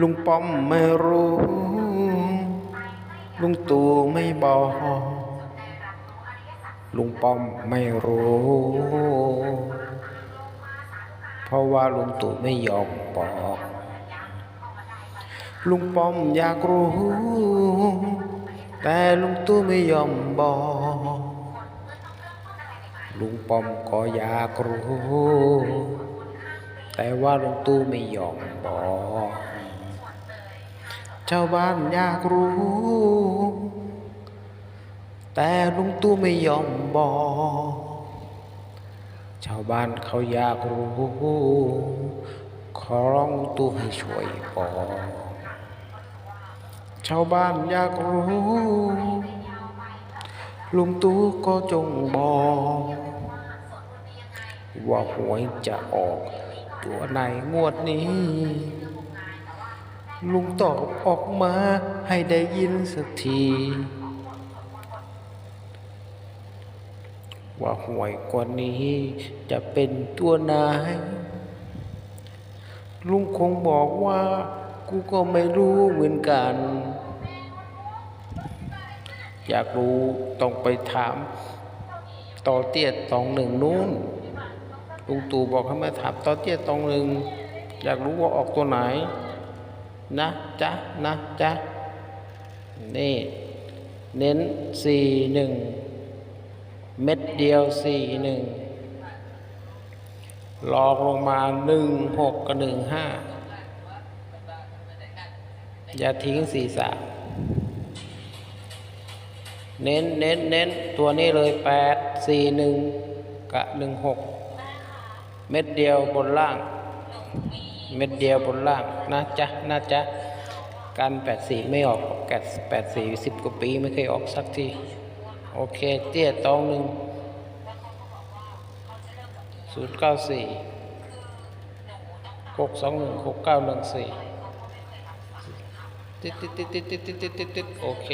ลุงป้อมไม่รู้ ลุงตู่ไม่บอก ลุงป้อมไม่รู้ เพราะว่าลุงตู่ไม่ยอมบอก ลุงป้อมอยากรู้ แต่ลุงตู่ไม่ยอมบอก ลุงป้อมก็อยากรู้ แต่ว่าลุงตู่ไม่ยอมบอก ชาวบ้านอยากรู้ แต่ลุงตู่ไม่ยอมบอก ชาวบ้านเขาอยากรู้ ขอร้องตู่ให้ช่วยบอกชาวบ้านอยากรู้ ลุงตู่ก็จงบอก ว่าหวยจะออก ตัวไหนงวดนี้ ลุงตอบออกมาให้ได้ยินสักที ว่าหวยกว่านี้จะเป็นตัวไหนลุงคงบอกว่า กูก็ไม่รู้เหมือนกัน อยากรู้ต้องไปถาม ต่อเตี้ยตองหนึ่งนู้น ลุงตู่บอกให้มาถามต่อเตี้ยตองหนึ่ง อยากรู้ว่าออกตัวไหน นะจ๊ะนะจ๊ะนี่เน้นสี่หนึ่งเม็ดเดียวสี่หนึ่งลอกลงมาหนึ่งหกกับหนึ่งห้าอย่าทิ้งสี่สามเน้นเน้นเน้นตัวนี้เลยแปดสี่หนึ่งกับหนึ่งหกเม็ดเดียวบนล่าง เม็ดเดียวบนล่างนะจ๊ะนะจ๊ะการแปดสี่ไม่ออกแกะแปดสี่สิบกว่าปีไม่เคยออกสักทีโอเคเตี้ยตองหนึ่งศูนย์เก้าสี่หกสองหนึ่งหกเก้าหนึ่งสี่ติดติดติดติดติดติดติดโอเค